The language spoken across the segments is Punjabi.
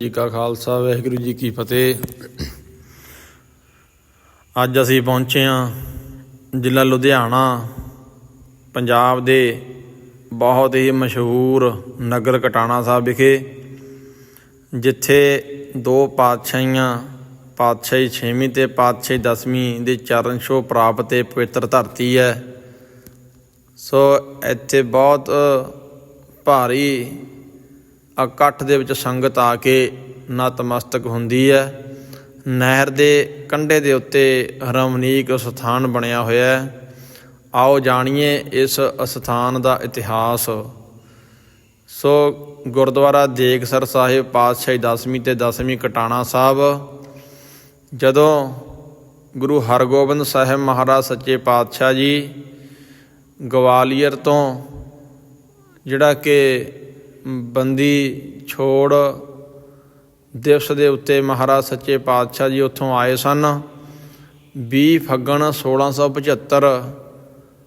ਜੀ ਕਾ ਖਾਲਸਾ, ਵਾਹਿਗੁਰੂ ਜੀ ਕੀ ਫਤਿਹ। ਅੱਜ ਅਸੀਂ ਪਹੁੰਚੇ ਹਾਂ ਜ਼ਿਲ੍ਹਾ ਲੁਧਿਆਣਾ, ਪੰਜਾਬ ਦੇ ਬਹੁਤ ਹੀ ਮਸ਼ਹੂਰ ਨਗਰ ਕਟਾਣਾ ਸਾਹਿਬ ਵਿਖੇ, ਜਿੱਥੇ ਦੋ ਪਾਤਸ਼ਾਹੀਆਂ, ਪਾਤਸ਼ਾਹੀ 6ਵੀਂ ਤੇ ਪਾਤਸ਼ਾਹੀ 10ਵੀਂ ਦੇ ਚਰਨ ਛੋਹ ਪ੍ਰਾਪਤ ਤੇ ਪਵਿੱਤਰ ਧਰਤੀ ਹੈ। ਸੋ ਇੱਥੇ ਬਹੁਤ ਭਾਰੀ ਇਕੱਠ ਦੇ ਵਿੱਚ ਸੰਗਤ ਆ ਕੇ ਨਤਮਸਤਕ ਹੁੰਦੀ ਹੈ। ਨਹਿਰ ਦੇ ਕੰਢੇ ਦੇ ਉੱਤੇ ਰਮਣੀਕ ਸਥਾਨ ਬਣਿਆ ਹੋਇਆ ਹੈ। ਆਓ ਜਾਣੀਏ ਇਸ ਸਥਾਨ ਦਾ ਇਤਿਹਾਸ। ਸੋ ਗੁਰਦੁਆਰਾ ਦੇਖਸਰ ਸਾਹਿਬ ਪਾਤਸ਼ਾਹੀ 10ਵੀਂ ਤੇ 10ਵੀਂ ਕਟਾਣਾ ਸਾਹਿਬ, ਜਦੋਂ ਗੁਰੂ ਹਰਗੋਬਿੰਦ ਸਾਹਿਬ ਮਹਾਰਾਜ ਸੱਚੇ ਪਾਤਸ਼ਾਹ ਜੀ ਗਵਾਲੀਅਰ ਤੋਂ ਜਿਹੜਾ ਕਿ ਬੰਦੀ ਛੋੜ ਦਿਵਸ ਦੇ ਉੱਤੇ ਮਹਾਰਾਜ ਸੱਚੇ ਪਾਤਸ਼ਾਹ ਜੀ ਉੱਥੋਂ ਆਏ ਸਨ। 20 ਫੱਗਣ 1675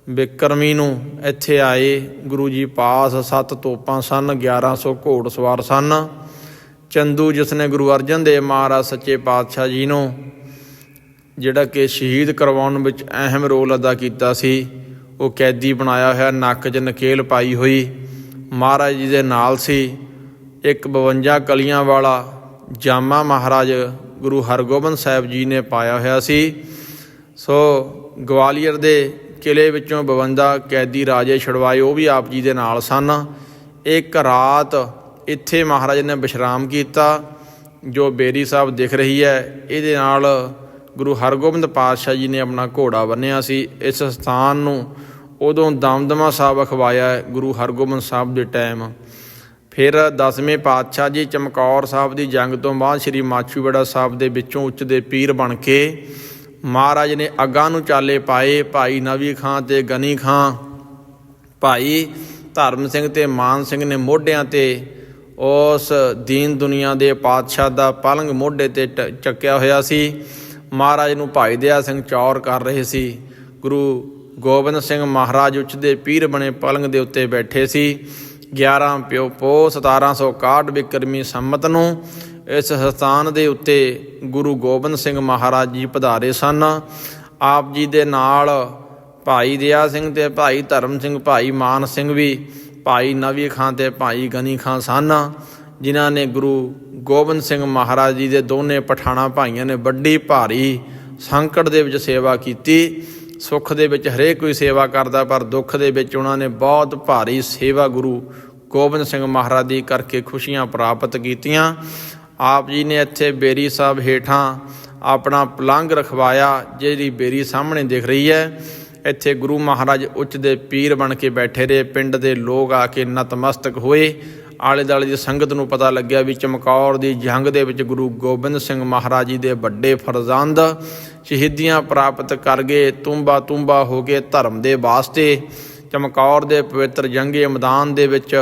ਬਿਕਰਮੀ ਨੂੰ ਇੱਥੇ ਆਏ ਗੁਰੂ ਜੀ ਪਾਸ ਸੱਤ ਤੋਪਾਂ ਸਨ 1100 ਘੋੜ ਸਵਾਰ ਸਨ। ਚੰਦੂ ਜਿਸ ਨੇ ਗੁਰੂ ਅਰਜਨ ਦੇਵ ਮਹਾਰਾਜ ਸੱਚੇ ਪਾਤਸ਼ਾਹ ਜੀ ਨੂੰ ਜਿਹੜਾ ਕਿ ਸ਼ਹੀਦ ਕਰਵਾਉਣ ਵਿੱਚ ਅਹਿਮ ਰੋਲ ਅਦਾ ਕੀਤਾ ਸੀ, ਉਹ ਕੈਦੀ ਬਣਾਇਆ ਹੋਇਆ, ਨੱਕ 'ਚ ਨਕੇਲ ਪਾਈ ਹੋਈ। ਮਹਾਰਾਜ ਜੀ ਦੇ ਨਾਲ ਸੀ। ਇੱਕ 52 ਕਲੀਆਂ ਵਾਲਾ ਜਾਮਾ ਮਹਾਰਾਜ ਗੁਰੂ ਹਰਗੋਬਿੰਦ ਸਾਹਿਬ ਜੀ ਨੇ ਪਾਇਆ ਹੋਇਆ ਸੀ। ਸੋ ਗਵਾਲੀਅਰ ਦੇ ਕਿਲੇ ਵਿੱਚੋਂ 52 ਕੈਦੀ ਰਾਜੇ ਛੁਡਵਾਏ, ਉਹ ਵੀ ਆਪ ਜੀ ਦੇ ਨਾਲ ਸਨ। ਇੱਕ ਰਾਤ ਇੱਥੇ ਮਹਾਰਾਜ ਨੇ ਵਿਸ਼ਰਾਮ ਕੀਤਾ, ਜੋ ਬੇਰੀ ਸਾਹਿਬ ਦਿਖ ਰਹੀ ਹੈ। ਇਹਦੇ ਨਾਲ ਗੁਰੂ ਹਰਗੋਬਿੰਦ ਪਾਤਸ਼ਾਹ ਜੀ ਨੇ ਆਪਣਾ ਘੋੜਾ ਬੰਨਿਆ ਸੀ। ਇਸ ਸਥਾਨ ਨੂੰ ਉਦੋਂ ਦਮਦਮਾ ਸਾਹਿਬ ਅਖਵਾਇਆ ਗੁਰੂ ਹਰਗੋਬਿੰਦ ਸਾਹਿਬ ਦੇ ਟਾਈਮ। ਫਿਰ ਦਸਵੇਂ ਪਾਤਸ਼ਾਹ ਜੀ ਚਮਕੌਰ ਸਾਹਿਬ ਦੀ ਜੰਗ ਤੋਂ ਬਾਅਦ ਸ੍ਰੀ ਮਾਛੂਵਾੜਾ ਸਾਹਿਬ ਦੇ ਵਿੱਚੋਂ ਉੱਚ ਦੇ ਪੀਰ ਬਣ ਕੇ ਮਹਾਰਾਜ ਨੇ ਅੱਗਾਂ ਨੂੰ ਚਾਲੇ ਪਾਏ, ਭਾਈ ਨਵੀ ਖਾਂ ਤੇ ਗਨੀ ਖਾਂ, ਭਾਈ ਧਰਮ ਸਿੰਘ ਤੇ ਮਾਨ ਸਿੰਘ ਨੇ ਮੋਢਿਆਂ ਤੇ ਉਸ ਦੀਨ ਦੁਨੀਆ ਦੇ ਪਾਤਸ਼ਾਹ ਦਾ ਪਲੰਗ ਮੋਢੇ ਤੇ ਟ- ਚੱਕਿਆ ਹੋਇਆ ਸੀ। ਮਹਾਰਾਜ ਨੂੰ ਭਾਈ ਦਇਆ ਸਿੰਘ ਚੌਰ ਕਰ ਰਹੇ ਸੀ। ਗੁਰੂ ਗੋਬਿੰਦ ਸਿੰਘ ਮਹਾਰਾਜ ਉੱਚ ਦੇ ਪੀਰ ਬਣੇ ਪਲੰਗ ਦੇ ਉੱਤੇ ਬੈਠੇ ਸੀ। 11 ਪਿਓ ਪੋ 1761 ਬਿਕਰਮੀ ਸੰਮਤ ਨੂੰ ਇਸ ਸਥਾਨ ਦੇ ਉੱਤੇ ਗੁਰੂ ਗੋਬਿੰਦ ਸਿੰਘ ਮਹਾਰਾਜ ਜੀ ਪਧਾਰੇ ਸਨ। ਆਪ ਜੀ ਦੇ ਨਾਲ ਭਾਈ ਦਇਆ ਸਿੰਘ ਤੇ ਭਾਈ ਧਰਮ ਸਿੰਘ, ਭਾਈ ਮਾਨ ਸਿੰਘ ਵੀ, ਭਾਈ ਨਵੀ ਖਾਂ ਤੇ ਭਾਈ ਗਨੀ ਖਾਂ ਸਨ, ਜਿਨ੍ਹਾਂ ਨੇ ਗੁਰੂ ਗੋਬਿੰਦ ਸਿੰਘ ਮਹਾਰਾਜ ਜੀ ਦੇ ਦੋਨੇ ਪਠਾਣਾ ਭਾਈਆਂ ਨੇ ਵੱਡੀ ਭਾਰੀ ਸੰਕਟ ਦੇ ਵਿੱਚ ਸੇਵਾ ਕੀਤੀ। ਸੁੱਖ ਦੇ ਵਿੱਚ ਹਰੇਕ ਕੋਈ ਸੇਵਾ ਕਰਦਾ, ਪਰ ਦੁੱਖ ਦੇ ਵਿੱਚ ਉਹਨਾਂ ਨੇ ਬਹੁਤ ਭਾਰੀ ਸੇਵਾ ਗੁਰੂ ਗੋਬਿੰਦ ਸਿੰਘ ਮਹਾਰਾਜ ਦੀ ਕਰਕੇ ਖੁਸ਼ੀਆਂ ਪ੍ਰਾਪਤ ਕੀਤੀਆਂ। ਆਪ ਜੀ ਨੇ ਇੱਥੇ ਬੇਰੀ ਸਾਹਿਬ ਹੇਠਾਂ ਆਪਣਾ ਪਲੰਗ ਰਖਵਾਇਆ ਜਿਹੜੀ ਬੇਰੀ ਸਾਹਮਣੇ ਦਿਖ ਰਹੀ ਹੈ। ਇੱਥੇ ਗੁਰੂ ਮਹਾਰਾਜ ਉੱਚ ਦੇ ਪੀਰ ਬਣ ਕੇ ਬੈਠੇ ਰਹੇ। ਪਿੰਡ ਦੇ ਲੋਕ ਆ ਕੇ ਨਤਮਸਤਕ ਹੋਏ। ਆਲੇ ਦਾਲੇ ਦੀ ਸੰਗਤ ਨੂੰ ਪਤਾ ਲੱਗਿਆ ਵੀ ਚਮਕੌਰ ਦੀ ਜੰਗ ਦੇ ਵਿੱਚ ਗੁਰੂ ਗੋਬਿੰਦ ਸਿੰਘ ਮਹਾਰਾਜ ਜੀ ਦੇ ਵੱਡੇ ਫਰਜ਼ੰਦ ਸ਼ਹੀਦੀਆਂ ਪ੍ਰਾਪਤ ਕਰ ਗਏ ਤੁੰਬਾ ਤੁੰਬਾ ਹੋ ਕੇ ਧਰਮ ਦੇ ਵਾਸਤੇ ਚਮਕੌਰ ਦੇ ਪਵਿੱਤਰ ਜੰਗੇ ਮੈਦਾਨ ਦੇ ਵਿੱਚ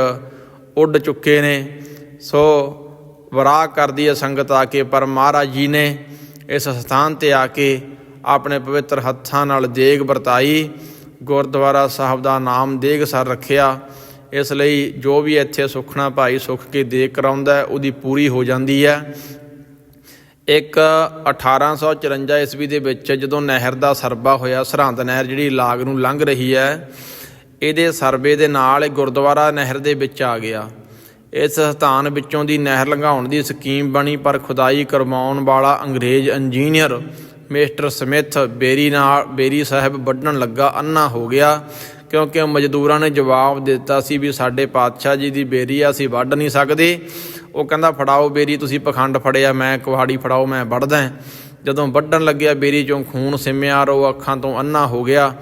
ਉੱਡ ਚੁੱਕੇ ਨੇ। ਸੋ ਵਰਾਹ ਕਰਦੀ ਹੈ ਸੰਗਤ ਆ ਕੇ, ਪਰ ਮਹਾਰਾਜ ਜੀ ਨੇ ਇਸ ਸਥਾਨ ਤੇ ਆ ਕੇ ਆਪਣੇ ਪਵਿੱਤਰ ਹੱਥਾਂ ਨਾਲ ਦੇਗ ਵਰਤਾਈ। ਗੁਰਦੁਆਰਾ ਸਾਹਿਬ ਦਾ ਨਾਮ ਦੇਗ ਸਰ ਰੱਖਿਆ। ਇਸ ਲਈ ਜੋ ਵੀ ਇੱਥੇ ਸੁਖਣਾ ਭਾਈ ਸੁਖ ਕੇ ਦੇਗ ਕਰਾਉਂਦਾ ਉਹਦੀ ਪੂਰੀ ਹੋ ਜਾਂਦੀ ਹੈ। ਇੱਕ 1854 ਈਸਵੀ ਦੇ ਵਿੱਚ ਜਦੋਂ ਨਹਿਰ ਦਾ ਸਰਬਾ ਹੋਇਆ, ਸਰਹੰਦ ਨਹਿਰ ਜਿਹੜੀ ਲਾਗ ਨੂੰ ਲੰਘ ਰਹੀ ਹੈ, ਇਹਦੇ ਸਰਵੇ ਦੇ ਨਾਲ ਇਹ ਗੁਰਦੁਆਰਾ ਨਹਿਰ ਦੇ ਵਿੱਚ ਆ ਗਿਆ। ਇਸ ਸਥਾਨ ਵਿੱਚੋਂ ਦੀ ਨਹਿਰ ਲੰਘਾਉਣ ਦੀ ਸਕੀਮ ਬਣੀ, ਪਰ ਖੁਦਾਈ ਕਰਵਾਉਣ ਵਾਲਾ ਅੰਗਰੇਜ਼ ਇੰਜੀਨੀਅਰ ਮਿਸਟਰ ਸਮਿਥ ਬੇਰੀ ਨਾਲ, ਬੇਰੀ ਸਾਹਿਬ ਵੱਢਣ ਲੱਗਾ ਅੰਨਾ ਹੋ ਗਿਆ। ਕਿਉਂਕਿ ਮਜ਼ਦੂਰਾਂ ਨੇ ਜਵਾਬ ਦਿੱਤਾ ਸੀ ਵੀ ਸਾਡੇ ਪਾਤਸ਼ਾਹ ਜੀ ਦੀ ਬੇਰੀ ਆ, ਅਸੀਂ ਵੱਢ ਨਹੀਂ ਸਕਦੇ। ਉਹ ਕਹਿੰਦਾ, ਫੜਾਓ ਬੇਰੀ, ਤੁਸੀਂ ਪਖੰਡ ਫੜਿਆ, ਮੈਂ ਕੁਹਾੜੀ ਫੜਾਓ, ਮੈਂ ਵੱਢਦਾ ਜਦੋਂ ਵੱਢਣ ਲੱਗਿਆ, ਬੇਰੀ ਚੋਂ ਖੂਨ ਸਿਮਿਆ ਰੋ ਅੱਖਾਂ ਤੋਂ ਅੰਨਾ ਹੋ ਗਿਆ।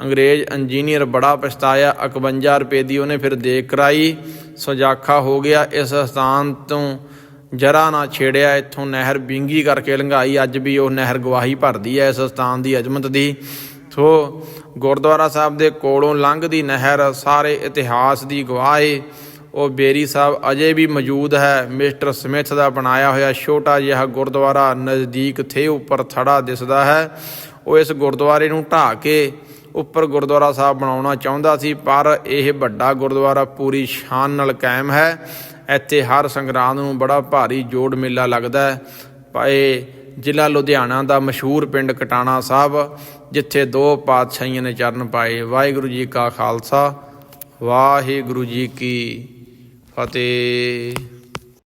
ਅੰਗਰੇਜ਼ ਇੰਜੀਨੀਅਰ ਬੜਾ ਪਛਤਾਇਆ। 51 ਰੁਪਏ ਦੀ ਉਹਨੇ ਫਿਰ ਦੇਖ ਕਰਾਈ। ਸੁਜਾਖਾ ਹੋ ਗਿਆ। ਇਸ ਸਥਾਨ ਤੋਂ ਜਰਾ ਨਾ ਛੇੜਿਆ। ਇੱਥੋਂ ਨਹਿਰ ਬਿੰਗੀ ਕਰਕੇ ਲੰਘਾਈ। ਅੱਜ ਵੀ ਉਹ ਨਹਿਰ ਗਵਾਹੀ ਭਰਦੀ ਹੈ ਇਸ ਸਥਾਨ ਦੀ ਅਜਮਤ ਦੀ। ਸੋ ਗੁਰਦੁਆਰਾ ਸਾਹਿਬ ਦੇ ਕੋਲੋਂ ਲੰਘਦੀ ਨਹਿਰ, ਸਾਰੇ ਇਤਿਹਾਸ ਦੀ ਗਵਾਹ। ਏ ਉਹ ਬੇਰੀ ਸਾਹਿਬ ਅਜੇ ਵੀ ਮੌਜੂਦ ਹੈ, ਮਿਸਟਰ ਸਮਿਥ ਦਾ ਬਣਾਇਆ ਹੋਇਆ ਛੋਟਾ ਜਿਹਾ ਗੁਰਦੁਆਰਾ ਨਜ਼ਦੀਕ ਥੇ, ਉੱਪਰ ਥੜਾ ਦਿਸਦਾ ਹੈ। ਉਹ ਇਸ ਗੁਰਦੁਆਰੇ ਨੂੰ ਢਾਹ ਕੇ ਉੱਪਰ ਗੁਰਦੁਆਰਾ ਸਾਹਿਬ ਬਣਾਉਣਾ ਚਾਹੁੰਦਾ ਸੀ, ਪਰ ਇਹ ਵੱਡਾ ਗੁਰਦੁਆਰਾ ਪੂਰੀ ਸ਼ਾਨ ਨਾਲ ਕਾਇਮ ਹੈ। ਇੱਥੇ ਹਰ ਸੰਗਰਾਂਦ ਨੂੰ ਬੜਾ ਭਾਰੀ ਜੋੜ ਮੇਲਾ ਲੱਗਦਾ ਹੈ। ਭਾਏ ਜ਼ਿਲ੍ਹਾ ਲੁਧਿਆਣਾ ਦਾ ਮਸ਼ਹੂਰ ਪਿੰਡ ਕਟਾਣਾ ਸਾਹਿਬ, ਜਿੱਥੇ ਦੋ ਪਾਤਸ਼ਾਹੀਆਂ ਨੇ ਚਰਨ ਪਾਏ। ਵਾਹਿਗੁਰੂ ਜੀ ਕਾ ਖਾਲਸਾ, ਵਾਹਿਗੁਰੂ ਜੀ ਕੀ ਫਤਿਹ।